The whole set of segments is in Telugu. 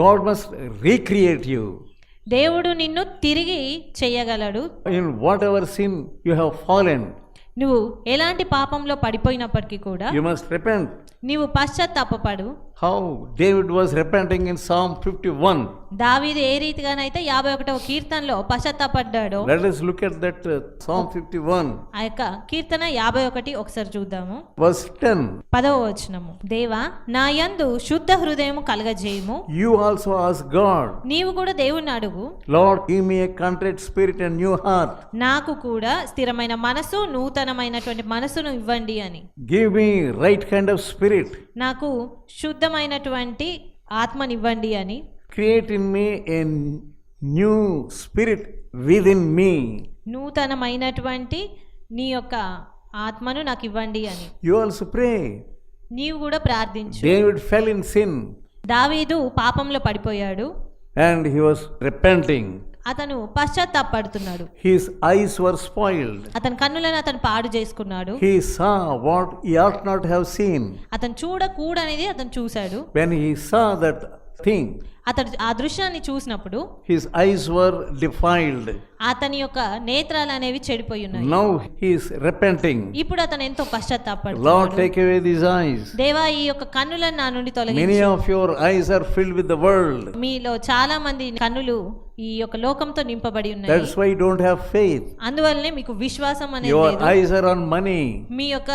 గాడ్ మస్ట్ రీక్రియేట్ యు దేవుడు నిన్ను తిరిగి చేయగలడు. In whatever sin you have fallen నువ్వు ఎలాంటి పాపంలో పడిపోయినప్పటికీ కూడా యు మస్ట్ రిపెంట్ నీవు పశ్చాత్తాపపడు. How David was repenting in Psalm 51. దావీదు ఏ రీతిగానైతే యాభై ఒకటవ కీర్తనలో పశ్చాత్తాపడ్డాడో Let us look at that uh, Psalm 51, ఆ యొక్క కీర్తన యాభై ఒకటి ఒకసారి చూద్దాము verse 10. పదవ వచనము దేవా నా యందు శుద్ధ హృదయము కలగజేయము You also ask God, నీవు కూడా దేవుణ్ణి అడుగు Lord, give me a contrite spirit and new heart. నాకు కూడా స్థిరమైన మనసు నూతనమైనటువంటి మనసును ఇవ్వండి అని Give me right kind of spirit. నాకు శుద్ధమైనటువంటి ఆత్మనివ్వండి అని. Create in me an new spirit within me నూతనమైనటువంటి నీ యొక్క ఆత్మను నాకు ఇవ్వండి అని. యు ఆల్సో నీవు కూడా ప్రార్థించు. డేవిడ్ ఫెల్ ఇన్ దావీదు పాపంలో పడిపోయాడు. అండ్ హి వాస్ రిపెంటింగ్ అతను పశ్చాత్తాపడుతున్నాడు. హిస్ ఐస్ వర్ స్పాయిల్డ్ అతని కన్నులను అతను పాడు చేసుకున్నాడు. He saw what he had not have seen అతను చూడకూడనేది అతను చూశాడు. When he saw that thing, అతడు ఆ దృశ్యాన్ని చూసినప్పుడు his eyes were defiled. అతని యొక్క నేత్రాలు అనేవి చెడిపోయి ఉన్నాయి Now he is repenting. ఇప్పుడు అతను ఎంతో పశ్చాత్తాపడు Lord, take away these eyes. దేవా ఈ యొక్క కన్నులను నా నుండి Many తొలగించు of your eyes are filled with the world. మీలో చాలా మంది కన్నులు ఈ యొక్క లోకంతో నింపబడి ఉన్నాయి That's why you don't have faith. అందువల్లనే మీకు విశ్వాసం అనేది లేదు eyes are on money. మీ యొక్క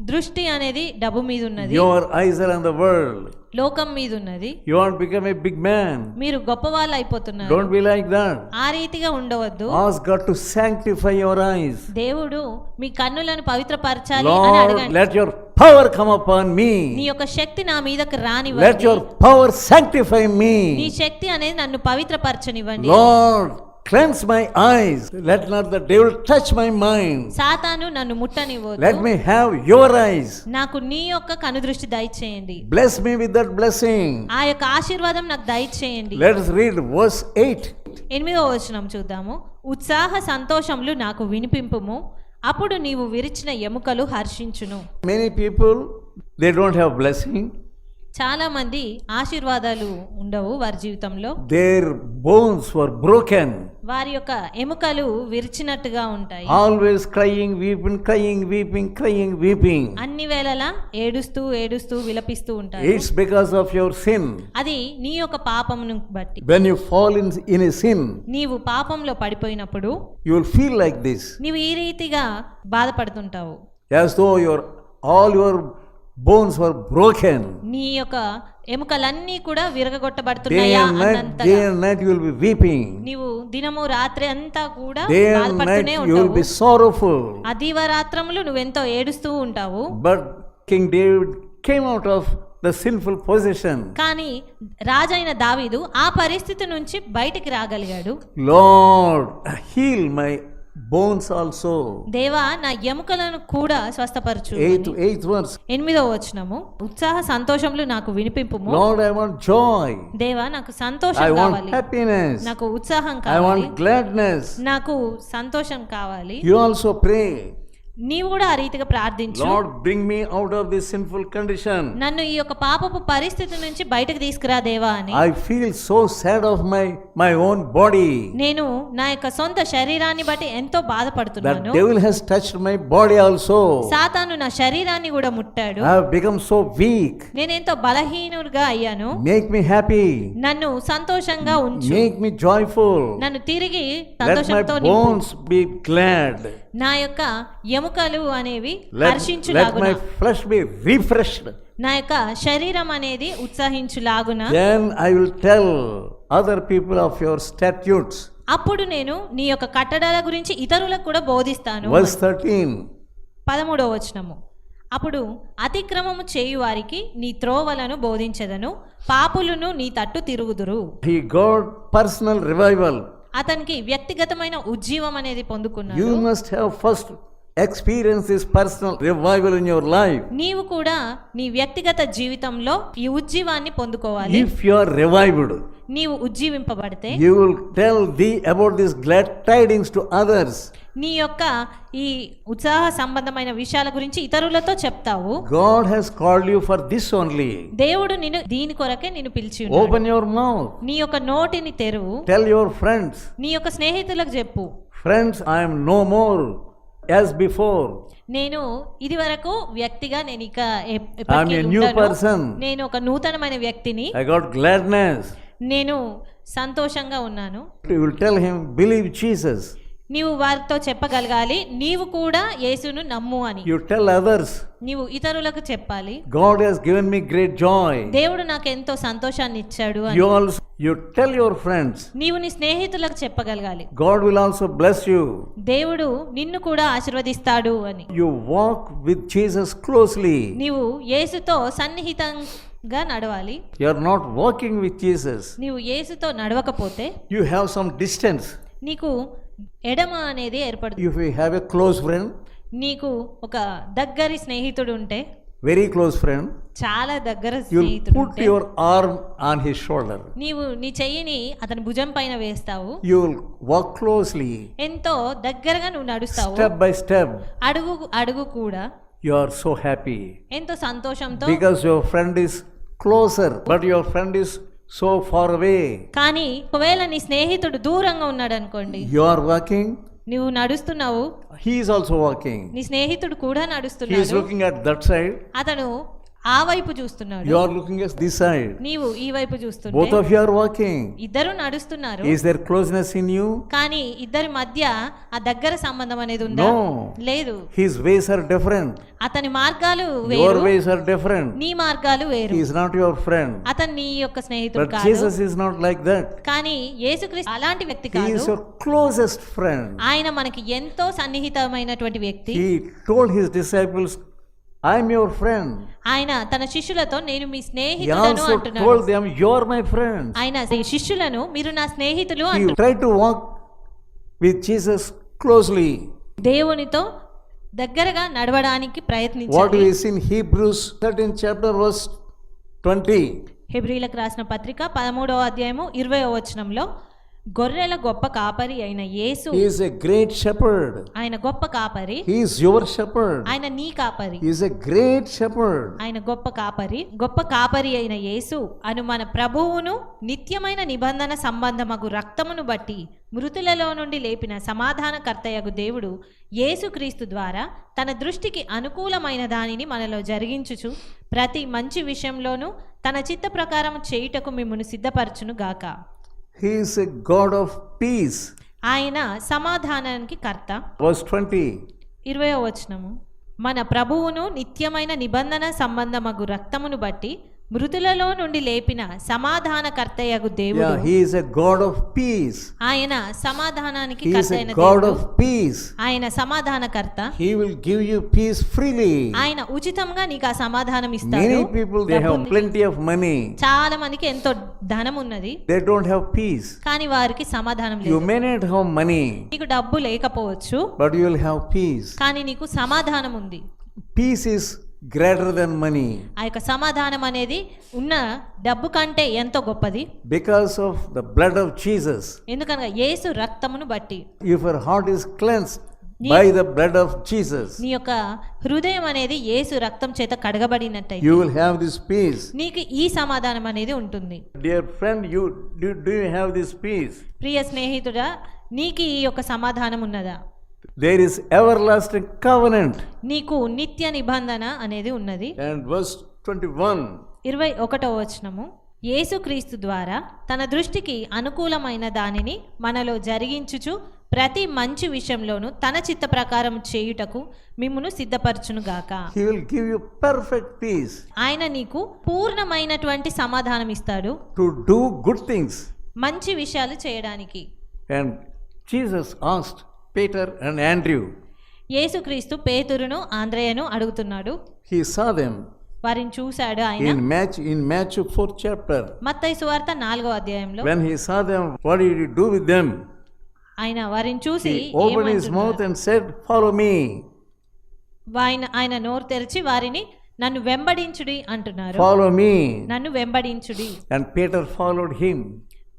దృష్టి అనేది డబ్బు మీద ఉన్నది. Your eyes are on the world లోకం మీద ఉన్నది. You want become a big man మీరు గొప్పవాళ్ళు అయిపోతున్నారు డోంట్ బి లైక్ దట్ ఆ రీతిగా ఉండవద్దు. Ask God to sanctify your eyes దేవుడు మీ కన్నులను పవిత్రపరచాలి అని అడగండి. Let your power come upon me నీ యొక్క శక్తి నా మీదకి రానివ్వండి. Let your power sanctify me నీ శక్తి అనేది నన్ను పవిత్రపరచనివ్వండి. Lord cleanse my eyes. Let not the devil touch my mind. సాతాను నన్ను ముట్టనివ్వదు Let me have your eyes. నాకు నీ యొక్క కనుదృష్టి దయచేయండి Bless me with that blessing. ఆ యొక్క ఆశీర్వాదం నాకు దయచేయండి Let us read verse 8. ఎనిమిదో వచనం చూద్దాము ఉత్సాహ సంతోషములు నాకు వినిపింపుము అప్పుడు నీవు విరిచిన ఎముకలు హర్షించును Many people, they don't have blessing. చాలా మంది ఆశీర్వాదాలు ఉండవు వారి జీవితంలో. దేర్ బోన్స్ వర్ బ్రోకెన్ వారి యొక్క ఎముకలు విరిచినట్టుగా ఉంటాయి. Always crying weeping crying weeping crying weeping అన్ని వేళలా ఏడుస్తూ ఏడుస్తూ విలపిస్తూ ఉంటాయి it's because of your sin అది నీ యొక్క పాపమును బట్టి. When you fall in in a sin నీవు పాపంలో పడిపోయినప్పుడు you will feel like this నీవు ఈ రీతిగా బాధపడుతుంటావు. As though your all your bones were broken నీ యొక్క ఎముకలన్నీ కూడా విరగొట్టబడుతున్నాయా యు విల్ బి వీపింగ్ నీవు దినము రాత్రి అంతా కూడా బాధపడుతూనే ఉంటావు. యు విల్ బి నువ్వు ఎంతో ఏడుస్తూ ఉంటావు. But King David came out of the sinful position కానీ రాజైన దావీదు ఆ పరిస్థితి నుంచి బయటికి రాగలిగాడు. Lord heal my bones also. దేవా నా ఎముకలను కూడా స్వస్థపరచు Eighth, అని. eighth verse. ఎనిమిదో వచనము ఉత్సాహ సంతోషములు నాకు వినిపింపుము Lord, I want joy. దేవా నాకు I సంతోషం want కావాలి happiness. నాకు ఉత్సాహం I కావాలి want gladness. నాకు సంతోషం కావాలి You also pray. నీవు కూడా ఆ రీతిగా ప్రార్థించు. Lord bring me out of this sinful condition నన్ను ఈ యొక్క పాపపు పరిస్థితి నుంచి బయటకు తీసుకురా దేవా అని. I feel so sad of my my own body నేను నా యొక్క సొంత శరీరాన్ని బట్టి ఎంతో బాధపడుతున్నాను. Devil has touched my body also సాతాను నా శరీరాన్ని కూడా ముట్టాడు. ఐ బికమ్ సో వీక్ నేను ఎంతో బలహీనుడిగా అయ్యాను. మేక్ మీ హ్యాపీ నన్ను సంతోషంగా ఉంచు. మేక్ మీ జాయ్ఫుల్ నన్ను తిరిగి సంతోషంతో బోన్స్ బి గ్లాడ్ నా యొక్క యము ఎముకలు అనేవి హర్షించులాగున refreshed. నా యొక్క శరీరం అనేది ఉత్సహించులాగున Then I will tell other people of your statutes. అప్పుడు నేను నీ యొక్క కట్టడాల గురించి ఇతరులకు కూడా బోధిస్తాను Verse 13. పదమూడవ వచనము అప్పుడు అతిక్రమము చేయు వారికి నీ త్రోవలను బోధించెదను పాపులను నీ తట్టు తిరుగుదురు He got personal revival. అతనికి వ్యక్తిగతమైన ఉజ్జీవం అనేది పొందుకున్నాడు You must have first experience this personal revival in your life, నీవు కూడా నీ వ్యక్తిగత జీవితంలో ఈ ఉజ్జీవాన్ని పొందుకోవాలి if you are revived, నీవు ఉజ్జీవింపబడితే you will tell thee about these glad tidings to others. నీ యొక్క ఈ ఉత్సాహ సంబంధమైన విషయాల గురించి ఇతరులతో చెప్తావు God has called you for this only. దేవుడు నిన్ను దీని కొరకే నిన్ను పిలిచి ఉన్నాడు. Open your mouth. నీ యొక్క నోటిని తెరువు Tell your friends, నీ యొక్క స్నేహితులకు చెప్పు friends, I am no more as before నేను ఇది వరకు వ్యక్తిగా నేను ఇక న్యూ పర్సన్ నేను ఒక నూతనమైన వ్యక్తిని. ఐ గాట్ గ్లాడ్నెస్ నేను సంతోషంగా ఉన్నాను. టెల్ హిమ్ బిలీవ్ జీసస్ నీవు వారితో చెప్పగలగాలి నీవు కూడా యేసును నమ్ము అని. యు టెల్ అదర్స్ నీవు ఇతరులకు చెప్పాలి. God has given me great joy దేవుడు నాకు ఎంతో సంతోషాన్ని ఇచ్చాడు అని. You also you tell your friends నీవు నీ స్నేహితులకు చెప్పగలగాలి. God will also bless you దేవుడు నిన్ను కూడా ఆశీర్వదిస్తాడు అని. You walk with Jesus closely నీవు యేసుతో సన్నిహితం గా నడవాలి. You are not walking with Jesus నీవు యేసుతో నడవకపోతే యు హావ్ సమ్ డిస్టెన్స్ నీకు ఎడమ అనేది ఏర్పడుతుంది. If you have a close friend నీకు ఒక దగ్గరి స్నేహితుడు ఉంటే వెరీ క్లోజ్ ఫ్రెండ్ చాలా దగ్గర స్నేహితుడు put your arm on his shoulder నీవు నీ చెయ్యిని అతని భుజం పైన వేస్తావు. యు వర్క్ క్లోజ్లీ ఎంతో దగ్గరగా నువ్వు నడుస్తావు. స్టెప్ బై స్టెప్ అడుగు అడుగు కూడా. యు ఆర్ సో హ్యాపీ ఎంతో సంతోషంతో because your friend is closer but your friend is so far way కానీ ఒకవేళ నీ స్నేహితుడు దూరంగా ఉన్నాడు అనుకోండి యు ఆర్ వర్కింగ్ నువ్వు నడుస్తున్నావు? హీఈస్ ఆల్సో వాకింగ్ నీ స్నేహితుడు కూడా నడుస్తున్నాడు. He is at that side అతను ఆ వైపు చూస్తున్నారు you are looking at this side నీవు ఈ వైపు చూస్తున్నావు both of you are walking ఇద్దరు నడుస్తున్నారు. Is there closeness in you కానీ ఇద్దరి మధ్య ఆ దగ్గర సంబంధం అనేది ఉందా? లేదు. హిస్ వేస్ ఆర్ డిఫరెంట్ అతని మార్గాలు వేరు. యువర్ వేస్ ఆర్ డిఫరెంట్ నీ మార్గాలు వేరు. హి నాట్ యువర్ ఫ్రెండ్ అతను నీ యొక్క స్నేహితుడు కాదు. Jesus is not like that కానీ యేసుక్రీస్తు అలాంటి వ్యక్తి కాదు. He is your closest friend ఆయన మనకి ఎంతో సన్నిహితమైనటువంటి వ్యక్తి. He told his disciples I'm your friend ఆయన తన శిష్యులతో నేను మీ స్నేహితులను అంటున్నాను మై ఫ్రెండ్స్ ఆయన ఈ శిష్యులను మీరు నా స్నేహితులు try to walk with Jesus closely దేవునితో దగ్గరగా నడవడానికి ప్రయత్నించండి. What we seen Hebrews 13 chapter verse 20 హెబ్రీలకు రాసిన పత్రిక 13వ అధ్యాయము 20వ వచనంలో గొర్రెల గొప్ప కాపరి అయిన యేసు He is a great shepherd. ఆయన గొప్ప కాపరి He is your shepherd. ఆయన నీ కాపరి He is a great shepherd. ఆయన గొప్ప కాపరి గొప్ప కాపరి అయిన యేసు అను మన ప్రభువును నిత్యమైన నిబంధన సంబంధమగు రక్తమును బట్టి మృతులలో నుండి లేపిన సమాధానకర్తయగు దేవుడు యేసుక్రీస్తు ద్వారా తన దృష్టికి అనుకూలమైన దానిని మనలో జరిగించుచు ప్రతి మంచి విషయంలోనూ తన చిత్త ప్రకారం చేయుటకు మిమ్మను సిద్ధపరచును గాక Is a God of peace. ఆయన సమాధానానికి కర్త Verse 20. ఇరవయో వచనము మన ప్రభువును నిత్యమైన నిబంధన సంబంధమగు రక్తమును బట్టి మృతులలో నుండి లేపిన సమాధానకర్తయగు దేవుడు. He is a God of peace ఆయన సమాధానానికి కర్తయైన దేవుడు. గాడ్ ఆఫ్ పీస్ ఆయన సమాధానకర్త. He will give you peace freely ఆయన ఉచితంగా నీకు ఆ సమాధానం ఇస్తాడు. Many people they have plenty of money చాలా మందికి ఎంతో ధనం ఉన్నది. దే డోంట్ హావ్ పీస్ కానీ వారికి సమాధానం లేదు. You may not have money నీకు డబ్బు లేకపోవచ్చు. But you will have peace కానీ నీకు సమాధానం ఉంది. Peace is greater than money ఆ యొక్క సమాధానం అనేది ఉన్న డబ్బు కంటే ఎంతో గొప్పది. Because of the blood of Jesus ఎందుకనగా యేసు రక్తమును బట్టి. If your heart is cleanse by the blood of Jesus నీ యొక్క హృదయం అనేది యేసు రక్తం చేత కడగబడినట్టే you will have this peace నీకు ఈ సమాధానం అనేది ఉంటుంది. Dear friend you do you have this peace ప్రియ స్నేహితుడా నీకు ఈ యొక్క సమాధానం ఉన్నదా? There is everlasting covenant. నీకు నిత్య నిబంధన అనేది ఉన్నది And verse 21. ఇరవై ఒకటో వచనము యేసుక్రీస్తు ద్వారా తన దృష్టికి అనుకూలమైన దానిని మనలో జరిగించుచు ప్రతి మంచి విషయంలోనూ తన చిత్త ప్రకారం చేయుటకు మిమ్మును సిద్ధపరచునుగాక He will give you perfect peace ఆయన నీకు పూర్ణమైనటువంటి సమాధానం ఇస్తాడు to do good things. మంచి విషయాలు చేయడానికి And Jesus asked Peter and Andrew, యేసుక్రీస్తు పేతురును ఆంద్రయ్యను అడుగుతున్నాడు he saw them వారిని చూశాడు ఆయన in Matthew, in Matthew 4th chapter. మత్తయి సువార్త నాలుగో అధ్యాయంలో When he saw them, what did he do with them? ఆయన వారిని చూసి He opened his ఏమంటున్నారు? mouth and said, Follow me. ఆయన ఆయన నోరు తెరిచి వారిని నన్ను వెంబడించుడి అంటున్నారు Follow me. నన్ను వెంబడించుడి And Peter followed him.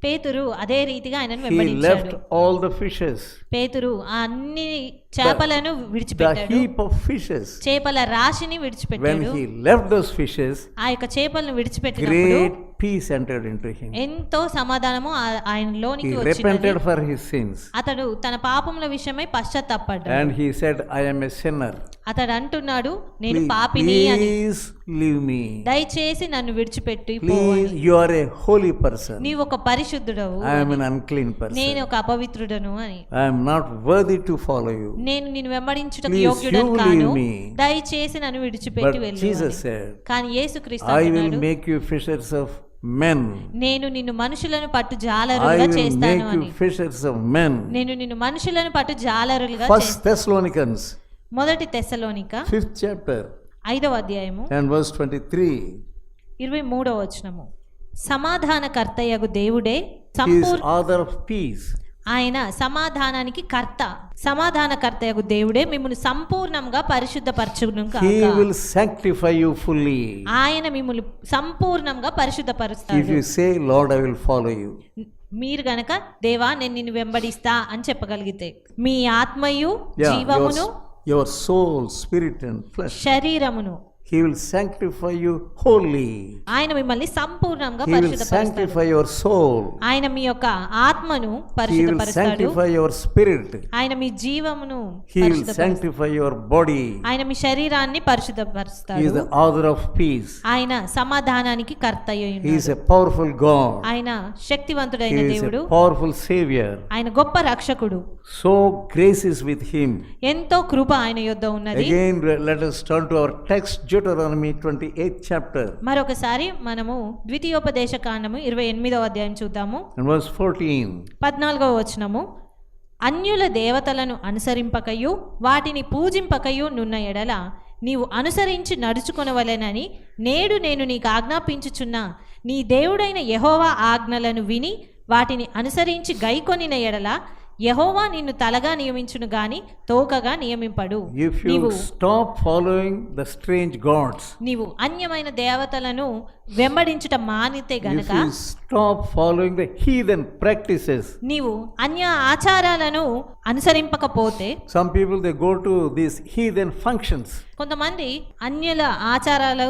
పేతురు అదే రీతిగా ఆయనను వెంబడించాడు. all the fishes, పేతురు ఆ అన్ని చేపలను విడిచిపెట్టాడు. చేపల రాశిని విడిచిపెట్టాడు. ఆ యొక్క చేపలను విడిచిపెట్టిన పీస్ ఎంటర్డ్ ఇంటూ హిమ్ ఎంతో సమాధానము ఆయన లోనికి వచ్చింది రిపెంటెడ్ ఫర్ హిస్ సిన్స్ అతడు తన పాపముల విషయమై పశ్చాత్తాపడ్డాడు. And he said I am a sinner అతడు అంటున్నాడు నేను పాపిని అని. ప్లీజ్ లీవ్ మీ దయచేసి నన్ను విడిచిపెట్టి పోవండి you are a holy person నీవు ఒక పరిశుద్ధుడవు I am an unclean person నేను ఒక అపవిత్రుడను అని. I am not worthy to follow you నేను నిన్ను వెంబడించుటకు యోగ్యుడను కాను. దయచేసి నన్ను విడిచిపెట్టి వెళ్ళు కానీ యేసుక్రీస్తు will అంటున్నాడు make you fishers of men. నేను నిన్ను మనుషులను పట్టు I జాలరులుగా will చేస్తాను make అని you fishers of men. నేను నిన్ను మనుషులను పట్టు జాలరులుగా First చేస్తాను Thessalonians, మొదటి తెస్సలోనిక fifth chapter, ఐదవ అధ్యాయము and verse 23. ఇరవై మూడవ వచనము సమాధానకర్తయగు దేవుడే సంపూర్ణ author of peace. ఆయన సమాధానానికి కర్త సమాధానకర్తయగు దేవుడే మిమ్మల్ని సంపూర్ణంగా పరిశుద్ధపరచును will sanctify you fully. ఆయన మిమ్మల్ని సంపూర్ణంగా పరిశుద్ధపరుస్తాడు you say, Lord, I will follow you. మీరు గనక దేవా నేను నిన్ను వెంబడిస్తా అని చెప్పగలిగితే మీ ఆత్మయు జీవమును your soul, spirit, and flesh. శరీరమును He will sanctify you wholly. ఆయన మిమ్మల్ని సంపూర్ణంగా He will పరిశుద్ధపరుస్తాడు sanctify your soul. ఆయన మీ యొక్క ఆత్మను He will పరిశుద్ధపరుస్తాడు sanctify your spirit. ఆయన మీ జీవమును He will పరిశుద్ధపరుస్తాడు sanctify your body. ఆయన మీ శరీరాన్ని He is పరిశుద్ధపరుస్తాడు the author of peace. ఆయన సమాధానానికి కర్త అయి He ఉన్నాడు. is a powerful God. ఆయన He శక్తివంతుడైన is దేవుడు a powerful Savior. ఆయన గొప్ప రక్షకుడు So grace is with Him. ఎంతో కృప ఆయన యొద్ద ఉన్నది Again, let us turn to our text, Deuteronomy 28th chapter మరొకసారి మనము ద్వితీయోపదేశ కాండము ఇరవై ఎనిమిదవ అధ్యాయం చూద్దాము verse 14. పద్నాలుగవ వచనము అన్యుల దేవతలను అనుసరింపకయు వాటిని పూజింపకయు నున్న ఎడల నీవు అనుసరించి నడుచుకొనవలెనని నేడు నేను నీకు ఆజ్ఞాపించుచున్న నీ దేవుడైన యెహోవా ఆజ్ఞలను విని వాటిని అనుసరించి గైకొనిన ఎడల యహోవా నిన్ను తలగా నియమించును గాని తోకగా నియమింపడు. If you stop following the strange gods నీవు అన్యమైన దేవతలను వెంబడించట మానితే గనుక stop following the heathen practices నీవు అన్య ఆచారాలను అనుసరింపకపోతే some people they go to this heathen functions కొంతమంది అన్యల ఆచారాలు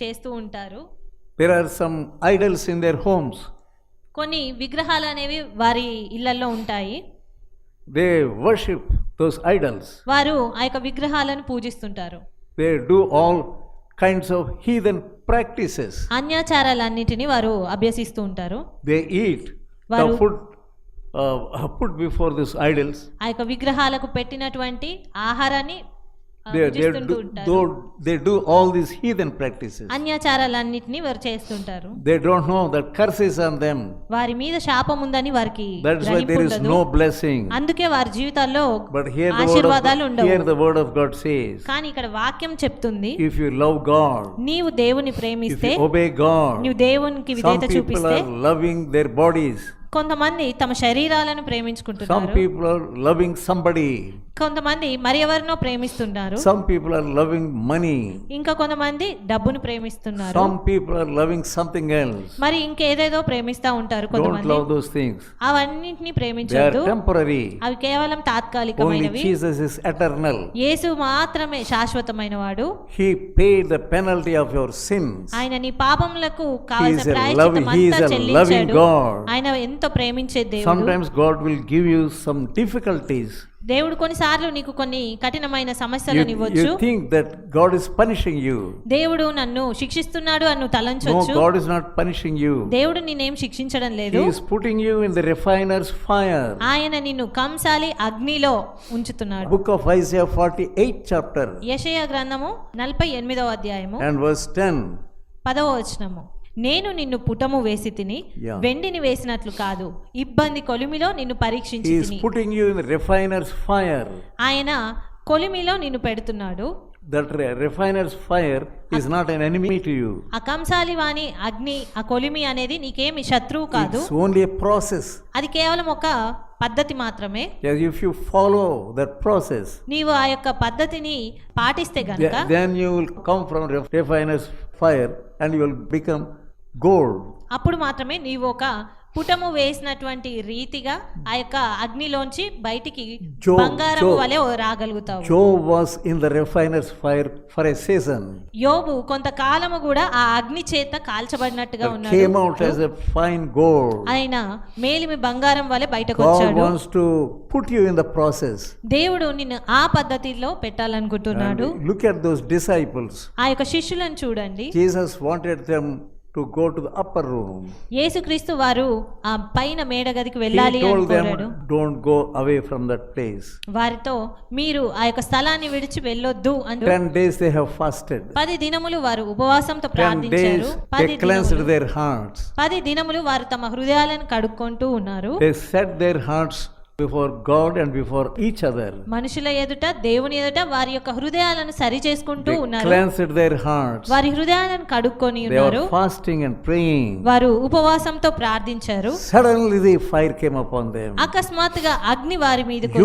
చేస్తూ ఉంటారు. There are some idols in their homes కొన్ని విగ్రహాలు అనేవి వారి ఇళ్ళలో ఉంటాయి. దే వర్షిప్ దోస్ ఐడల్స్ వారు ఆ యొక్క విగ్రహాలను పూజిస్తుంటారు. They do all kinds of heathen practices అన్యాచారాలన్నిటిని వారు అభ్యసిస్తూ ఉంటారు. They eat food food before this idols ఆ యొక్క విగ్రహాలకు పెట్టినటువంటి ఆహారాన్ని ఆ, They, they, భుజిస్తుంటూ do, ఉంటారు though they do all these heathen practices. అన్యాచారాలన్నిటిని వారు చేస్తుంటారు They don't know that curse is on them. వారి మీద శాపం ఉందని వారికి గ్రహింపు there is ఉండదు. no blessing. అందుకే వారి జీవితాల్లో word ఆశీర్వాదాలు ఉండవు here the word of God says, కానీ ఇక్కడ వాక్యం చెప్తుంది if you love God, నీవు దేవుని ప్రేమిస్తే obey God, నువ్వు దేవునికి విధేయత చూపిస్తే loving their bodies. కొంతమంది తమ శరీరాలను ప్రేమించుకుంటున్నారు. పీపుల్ ఆర్ లవింగ్ సంబడి కొంతమంది మరి ఎవరినో ప్రేమిస్తున్నారు some people are loving money ఇంకా కొంతమంది డబ్బును ప్రేమిస్తున్నారు. Some people are loving something else మరి ఇంకేదేదో ప్రేమిస్తా ఉంటారు కొంతమంది. లవ్ అవన్నిటిని ప్రేమించదు అవి కేవలం తాత్కాలికమైనవి. జీసస్ యేసు మాత్రమే శాశ్వతమైన వాడు he paid the penalty of your sins ఆయన నీ పాపములకు కావాల్సిన ప్రాయశ్చిత్తం చెల్లించాడు. ఆయన ఎంతో ప్రేమించే దేవుడు. విల్ గివ్ సమ్ డిఫికల్టీస్ దేవుడు కొన్నిసార్లు నీకు కొన్ని కఠినమైన సమస్యలను ఇవ్వొచ్చు. Think that God is punishing you దేవుడు నన్ను శిక్షిస్తున్నాడు అన్ను తలంచొచ్చు. నాట్ పనిషింగ్ యు దేవుడు నేనేం శిక్షించడం లేదు. He is putting refiner's fire ఆయన నిన్ను కంసాలి అగ్నిలో ఉంచుతున్నాడు. Book of forty eight chapter Yeshaya గ్రంథము 48వ అధ్యాయము పదవ వచనము. నేను నిన్ను పుటము వేసి తిని. వెండిని వేసినట్లు కాదు ఇబ్బంది కొలిమిలో నిన్ను పరీక్షించి you in the refiner's fire. ఆయన కొలిమిలో నిన్ను పెడుతున్నాడు re- refiner's fire is not an enemy to you. ఆ కంసాలి వాణి అగ్ని ఆ కొలిమి అనేది నీకేమి శత్రువు కాదు only a process. అది కేవలం ఒక పద్ధతి మాత్రమే if you follow that process, నీవు ఆ యొక్క పద్ధతిని పాటిస్తే గనుక th- then you will come from ref- refiner's fire and you gold. అప్పుడు మాత్రమే నీవు ఒక పుటము వేసినటువంటి రీతిగా ఆ యొక్క అగ్నిలోంచి బయటికి బంగారం వలె రాగలుగుతావు Job was in the refiner's fire for a season. యోబు కొంతకాలము కూడా ఆ అగ్ని చేత కాల్చబడినట్టుగా That came out ఉన్నాడు as a fine gold. ఆయన మేలిమి బంగారం వలె బయటకు వచ్చాడు wants to put you in the process. దేవుడు నిన్ను ఆ పద్ధతిలో పెట్టాలనుకుంటున్నాడు look at those disciples. ఆ యొక్క శిష్యులను చూడండి Jesus wanted them to go to the upper room. యేసుక్రీస్తు వారు ఆ పైన మేడ గదికి వెళ్ళాలి అని కోరాడు don't go away from that place. వారితో మీరు ఆ యొక్క స్థలాన్ని విడిచి వెళ్ళొద్దు అని Ten days they have fasted. పది దినములు వారు ఉపవాసంతో ప్రార్థించారు days పది they cleansed దినములు their hearts. పది దినములు వారు తమ హృదయాలను కడుక్కుంటూ ఉన్నారు They set their hearts before God and before each other. మనుషుల ఎదుట దేవుని ఎదుట వారి యొక్క హృదయాలను సరి చేసుకుంటూ They ఉన్నారు cleansed their hearts. వారి హృదయాలను కడుక్కొని They ఉన్నారు were fasting and praying. వారు ఉపవాసంతో ప్రార్థించారు Suddenly the fire came upon them. అకస్మాత్తుగా అగ్ని వారి మీదకు